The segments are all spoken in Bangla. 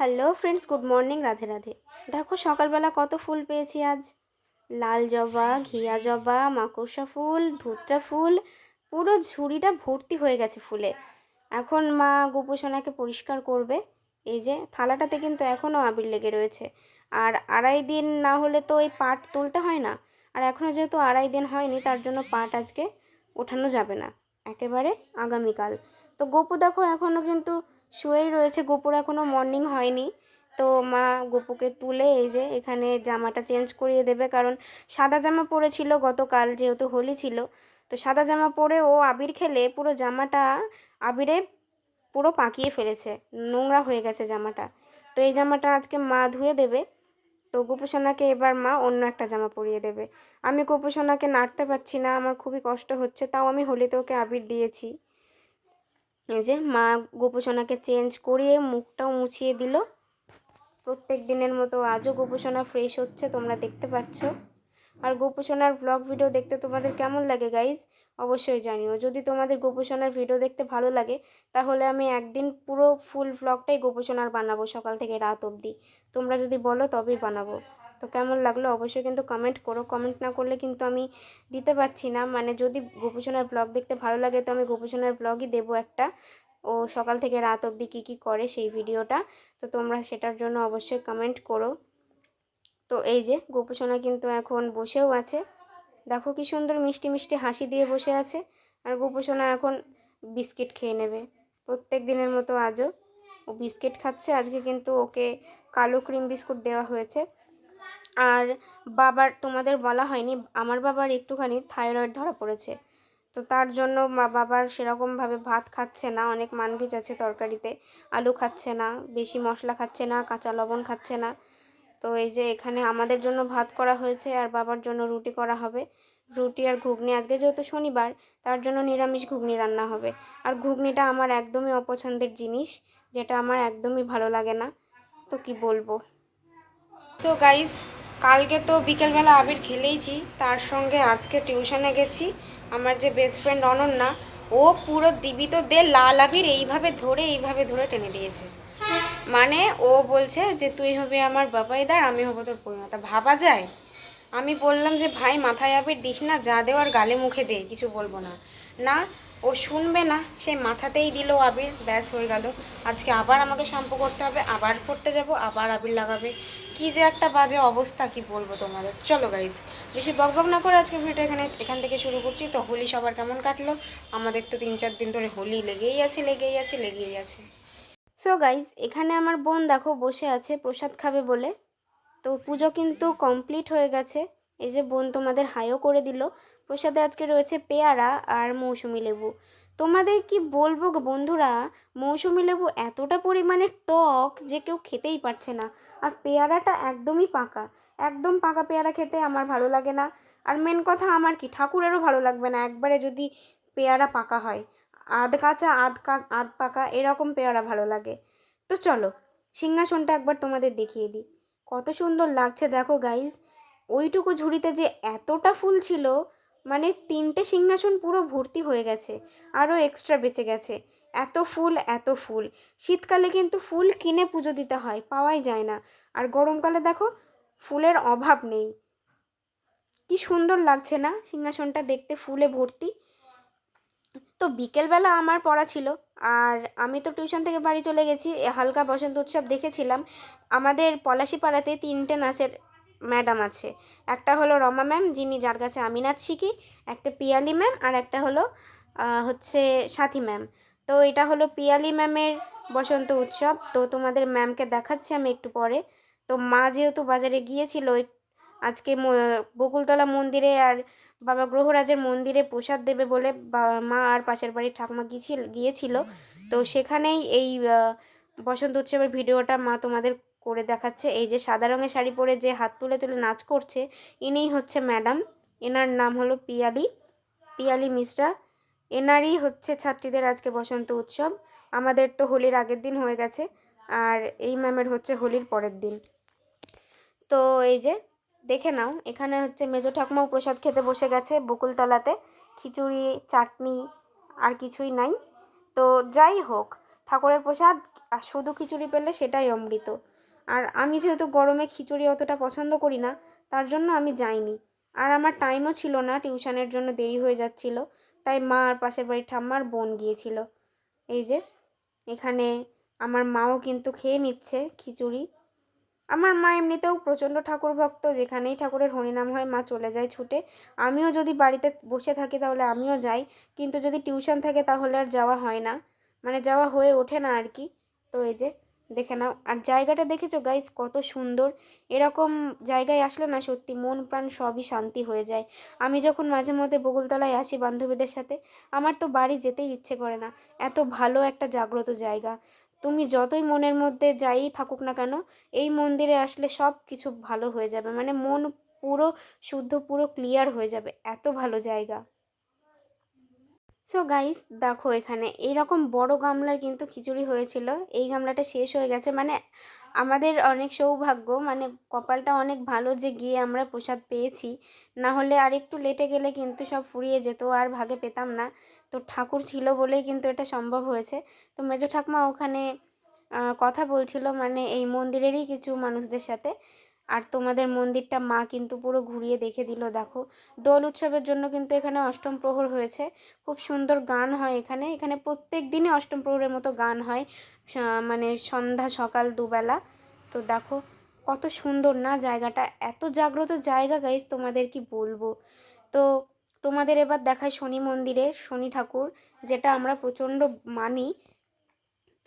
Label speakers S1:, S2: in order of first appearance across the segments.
S1: Hello friends good morning Radhe Radhe দেখো, সকালবেলা কত ফুল পেয়েছি আজ। লাল জবা, ঘিয়া জবা, মাকড়সা ফুল, ধুতরা ফুল, পুরো ঝুড়িটা ভর্তি হয়ে গেছে ফুলে। এখন মা গোপোষণাকে পরিষ্কার করবে। এই যে, থালাটাতে কিন্তু এখনও আবির লেগে রয়েছে। আর আড়াই দিন না হলে তো ওই পাট তুলতে হয় না। আর এখনও যেহেতু আড়াই দিন হয়নি, তার জন্য পাট আজকে ওঠানো যাবে না। একেবারে আগামীকাল। তো গোপু দেখো এখনও কিন্তু শুয়েই রয়েছে। গোপুর এখনও মর্নিং হয়নি। তো মা গোপুকে তুলে এই যে এখানে জামাটা চেঞ্জ করিয়ে দেবে। কারণ সাদা জামা পরেছিল গতকাল, যেহেতু হোলি ছিল। তো সাদা জামা পরে ও আবির খেলে পুরো জামাটা আবিরে পুরো পাকিয়ে ফেলেছে। নোংরা হয়ে গেছে জামাটা। তো এই জামাটা আজকে মা ধুয়ে দেবে। তো গোপুসোনাকে এবার মা অন্য একটা জামা পরিয়ে দেবে। আমি গোপুসোনাকে নাড়তে পারছি না, আমার খুবই কষ্ট হচ্ছে, তাও আমি হোলিতে ওকে আবির দিয়েছি। যে মা গোপোষণাকে চেঞ্জ করিয়ে মুখটাও মুছিয়ে দিল। প্রত্যেক দিনের মতো আজও গোপোষণা ফ্রেশ হচ্ছে, তোমরা দেখতে পাচ্ছ। আর গোপোষণার ব্লগ ভিডিও দেখতে তোমাদের কেমন লাগে গাইজ অবশ্যই জানিও। যদি তোমাদের গোপোষণার ভিডিও দেখতে ভালো লাগে, তাহলে আমি একদিন পুরো ফুল ব্লগটাই গোপোষণার বানাবো সকাল থেকে রাত অবধি। তোমরা যদি বলো তবেই বানাবো। তো কেমন লাগল অবশ্যই কিন্তু কমেন্ট করো। কমেন্ট না করলে কিন্তু আমি দিতে পারছি না। মানে যদি গোপোষণার ব্লগ দেখতে ভালো লাগে তো আমি গোপোষণার ব্লগই দেবো একটা। ও সকাল থেকে রাত অবধি কী কী করে সেই ভিডিওটা। তো তোমরা সেটার জন্য অবশ্যই কমেন্ট করো। তো এই যে গোপোষণা কিন্তু এখন বসেও আছে। দেখো কি সুন্দর মিষ্টি মিষ্টি হাসি দিয়ে বসে আছে। আর গোপোষণা এখন বিস্কিট খেয়ে নেবে। প্রত্যেক দিনের মতো আজও ও বিস্কিট খাচ্ছে। আজকে কিন্তু ওকে কালো ক্রিম বিস্কুট দেওয়া হয়েছে। আর বাবার, তোমাদের বলা হয়নি, আমার বাবার একটুখানি থাইরয়েড ধরা পড়েছে। তো তার জন্য মা, বাবার সেরকমভাবে ভাত খাচ্ছে না, অনেক মানবিজ আছে তরকারিতে, আলু খাচ্ছে না, বেশি মশলা খাচ্ছে না, কাঁচা লবণ খাচ্ছে না। তো এই যে এখানে আমাদের জন্য ভাত করা হয়েছে, আর বাবার জন্য রুটি করা হবে। রুটি আর ঘুগনি, আজকে যেহেতু শনিবার, তার জন্য নিরামিষ ঘুগনি রান্না হবে। আর ঘুগনিটা আমার একদমই অপছন্দের জিনিস, যেটা আমার একদমই ভালো লাগে না। তো কি বলব? সো গাইজ কালকে তো বিকেলবেলা আবির খেলেইছি, তার সঙ্গে আজকে টিউশনে গেছি। আমার যে বেস্ট ফ্রেন্ড অনন্যা, ও পুরো দিবি তো দে লাল আবির এইভাবে ধরে এইভাবে ধরে টেনে দিয়েছে। মানে ও বলছে যে, তুই হবে আমার বাবাইদার আমি হব তোর পরিমাতা ভাবা যায়? আমি বললাম যে, ভাই, মাথায় আবির দিস না, যা দেওয়ার গালে মুখে দে, কিছু বলব না। না, ও শুনবে না সেই মাথাতেই দিল আবির, ব্যাস হয়ে গেল। আজকে আবার আমাকে শ্যাম্পু করতে হবে, আবার করতে যাব, আবার আবির লাগাবে। কি যে একটা বাজে অবস্থা, কি বলব তোমাদের? চলো গাইজ বেশি বক বক না করে আজকে ভিডিও এখানে, এখান থেকে শুরু করছি। তো হোলি সবার কেমন কাটলো? আমাদের তো তিন চার দিন ধরে হোলি লেগেই আছে লেগেই আছে লেগেই আছে। সো গাইজ এখানে আমার বোন দেখো বসে আছে, প্রসাদ খাবে বলে। তো পুজো কিন্তু কমপ্লিট হয়ে গেছে। এই যে বোন তোমাদের হাইও করে দিল। প্রসাদে আজকে রয়েছে পেয়ারা আর মৌসুমি লেবু। তোমাদের কি বলব বন্ধুরা? মৌসুমি লেবু এতটা পরিমাণে টক যে কেউ খেতেই পারছে না। আর পেয়ারাটা একদমই পাকা। একদম পাকা পেয়ারা খেতে আমার ভালো লাগে না। আর মেন কথা আমার কি, ঠাকুরেরও ভালো লাগবে না একবারে যদি পেয়ারা পাকা হয়। আধ কাঁচা, আধ কা, আধ পাকা এরকম পেয়ারা ভালো লাগে। তো চলো, সিংহাসনটা একবার তোমাদের দেখিয়ে দিই। কত সুন্দর লাগছে দেখো গাইজ ওইটুকু ঝুড়িতে যে এতটা ফুল ছিল মানে তিনটে সিংহাসন পুরো ভর্তি হয়ে গেছে, আরও এক্সট্রা বেঁচে গেছে। এত ফুল এত ফুল। শীতকালে কিন্তু ফুল কিনে পুজো দিতে হয়, পাওয়াই যায় না। আর গরমকালে দেখো, ফুলের অভাব নেই। কি সুন্দর লাগছে না সিংহাসনটা দেখতে, ফুলে ভর্তি। তো বিকেলবেলা আমার পড়া ছিল, আর আমি তো টিউশন থেকে বাড়ি চলে গেছি হালকা বসন্ত উৎসব দেখেছিলাম। আমাদের পলাশিপাড়াতে তিনটে নাচের ম্যাডাম আছে। একটা হলো রমা ম্যাম, যিনি যার কাছে আমি নাচ শিখি, একটা পিয়ালি ম্যাম, আর একটা হলো হচ্ছে সাথী ম্যাম। তো এটা হলো পিয়ালি ম্যামের বসন্ত উৎসব। তো তোমাদের ম্যামকে দেখাচ্ছি আমি একটু পরে। তো মা যেহেতু বাজারে গিয়েছিল আজকে বকুলতলা মন্দিরে আর বাবা গ্রহরাজের মন্দিরে প্রসাদ দেবে বলে মা আর পাশের বাড়ির ঠাকুমা গিয়েছিল গিয়েছিল। তো সেখানেই এই বসন্ত উৎসবের ভিডিওটা মা তোমাদের করে দেখাচ্ছে। এই যে সাদা রঙের শাড়ি পরে যে হাত তুলে তুলে নাচ করছে, ইনিই হচ্ছে ম্যাডাম। এনার নাম হলো পিয়ালি। পিয়ালি মিশ্রা এনারই হচ্ছে ছাত্রীদের আজকে বসন্ত উৎসব। আমাদের তো হোলির আগের দিন হয়ে গেছে, আর এই ম্যামের হচ্ছে হোলির পরের দিন। তো এই যে, দেখে নাও, এখানে হচ্ছে মেজো ঠাকুমাও প্রসাদ খেতে বসে গেছে বকুলতলাতে। খিচুড়ি, চাটনি, আর কিছুই নাই। তো যাই হোক, ঠাকুরের প্রসাদ, আর শুধু খিচুড়ি পেলে সেটাই অমৃত। আর আমি যেহেতু গরমে খিচুড়ি অতটা পছন্দ করি না, তার জন্য আমি যাইনি। আর আমার টাইমও ছিল না, টিউশনের জন্য দেরি হয়ে যাচ্ছিল, তাই মা আর পাশের বাড়ির ঠাম্মার বোন গিয়েছিল। এই যে, এখানে আমার মাও কিন্তু খেয়ে নিচ্ছে খিচুড়ি। আমার মা এমনিতেও প্রচণ্ড ঠাকুর ভক্ত, যেখানেই ঠাকুরের হরিনাম হয়, মা চলে যায় ছুটে। আমিও যদি বাড়িতে বসে থাকি তাহলে আমিও যাই, কিন্তু যদি টিউশন থাকে তাহলে আর যাওয়া হয় না। মানে যাওয়া হয়ে ওঠে না আর কি। তো এই যে দেখে নাও। আর জায়গাটা দেখেছ গাইজ কত সুন্দর। এরকম জায়গায় আসলে না সত্যি মন প্রাণ সবই শান্তি হয়ে যায়। আমি যখন মাঝে মধ্যে বগুলতলায় আসি বান্ধবীদের সাথে, আমার তো বাড়ি যেতেই ইচ্ছে করে না। এত ভালো একটা জাগ্রত জায়গা। তুমি যতই মনের মধ্যে যাই থাকুক না কেন, এই মন্দিরে আসলে সব কিছু ভালো হয়ে যাবে। মানে মন পুরো, শুদ্ধ, পুরো ক্লিয়ার হয়ে যাবে। এত ভালো জায়গা। সো গাইস দেখো এখানে এইরকম বড় গামলার কিন্তু খিচুড়ি হয়েছিল। এই গামলাটা শেষ হয়ে গেছে। মানে আমাদের অনেক সৌভাগ্য মানে কপালটা অনেক ভালো যে গিয়ে আমরা প্রসাদ পেয়েছি। না হলে আর একটু লেটে গেলে কিন্তু সব ফুরিয়ে যেত, আর ভাগে পেতাম না। তো ঠাকুর ছিল বলেই কিন্তু এটা সম্ভব হয়েছে। তো মেজো ঠাকুমা ওখানে কথা বলছিল মানে এই মন্দিরেরই কিছু মানুষদের সাথে। আর তোমাদের মন্দিরটা মা কিন্তু পুরো ঘুরিয়ে দেখে দিল, দেখো। দোল উৎসবের জন্য কিন্তু এখানে অষ্টম প্রহর হয়েছে। খুব সুন্দর গান হয় এখানে। এখানে প্রত্যেক দিনই অষ্টম প্রহরের মতো গান হয় মানে সন্ধ্যা, সকাল, দুবেলা। তো দেখো, কত সুন্দর না জায়গাটা। এত জাগ্রত জায়গা গাইজ তোমাদের কি বলব? তো তোমাদের এবার দেখায় শনি মন্দিরে শনি ঠাকুর, যেটা আমরা প্রচণ্ড মানি।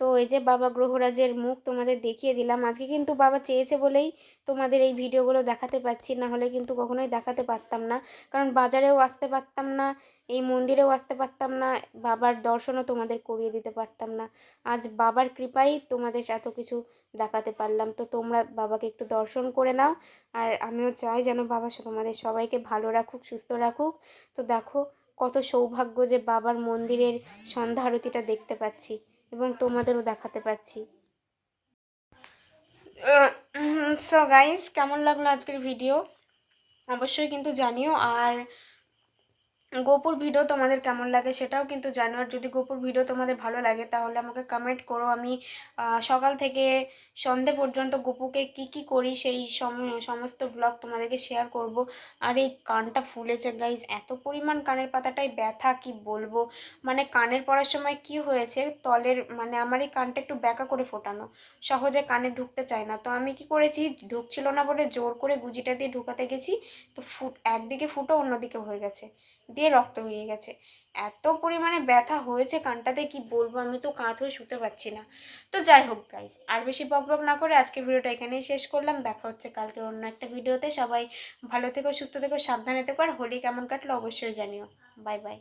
S1: তো এই যে বাবা গ্রহরাজের মুখ তোমাদের দেখিয়ে দিলাম। আজকে কিন্তু বাবা চেয়েছে বলেই তোমাদের এই ভিডিওগুলো দেখাতে পাচ্ছি না হলে কিন্তু কখনোই দেখাতে পারতাম না। কারণ বাজারেও আসতে পারতাম না, এই মন্দিরেও আসতে পারতাম না, বাবার দর্শনও তোমাদের করিয়ে দিতে পারতাম না। আজ বাবার কৃপাই তোমাদের এত কিছু দেখাতে পারলাম। তো তোমরা বাবাকে একটু দর্শন করে নাও, আর আমিও চাই যেন বাবা তোমাদের সবাইকে ভালো রাখুক, সুস্থ রাখুক। তো দেখো কত সৌভাগ্য যে বাবার মন্দিরের সন্ধ্যা আরতিটা দেখতে পাচ্ছি। এবং তোমাদেরও দেখাতে পারছি সো গাইস কেমন লাগল আজকের ভিডিও অবশ্যই কিন্তু জানিও। আর গোপুর ভিডিও তোমাদের কেমন লাগে সেটাও কিন্তু জানো। আর যদি গোপুর ভিডিও তোমাদের ভালো লাগে, তাহলে আমাকে কমেন্ট করো। আমি সকাল থেকে সন্ধে পর্যন্ত গোপুকে কি কি করি সেই সম- সমস্ত ব্লগ তোমাদেরকে শেয়ার করব। আর এই কানটা ফুলেছে গাইজ এত পরিমাণ কানের পাতাটায় ব্যথা, কি বলব? মানে কানের পড়ার সময় কি হয়েছে, তলের মানে আমার এই কানটা একটু ব্যাকা করে ফোটানো। সহজে কানে ঢুকতে চায় না। তো আমি কি করেছি, ঢুকছিল না বলে জোর করে গুজিটা দিয়ে ঢুকাতে গেছি, তো ফুট, একদিকে ফুটো, অন্যদিকে হয়ে গেছে। দিয়ে রক্ত হয়ে গেছে। এত পরিমাণে ব্যথা হয়েছে কানটাতে, কি বলব? আমি তো কাঁধ হয়ে শুতে পারছি না। তো যাই হোক গাইজ আর বেশি বক বক না করে আজকে ভিডিওটা এখানেই শেষ করলাম। দেখা হচ্ছে কালকে অন্য একটা ভিডিওতে। সবাই ভালো থেকো, সুস্থ থেকো, সাবধানে থেকো, আর হোলি কেমন কাটলো অবশ্যই জানিও। Bye bye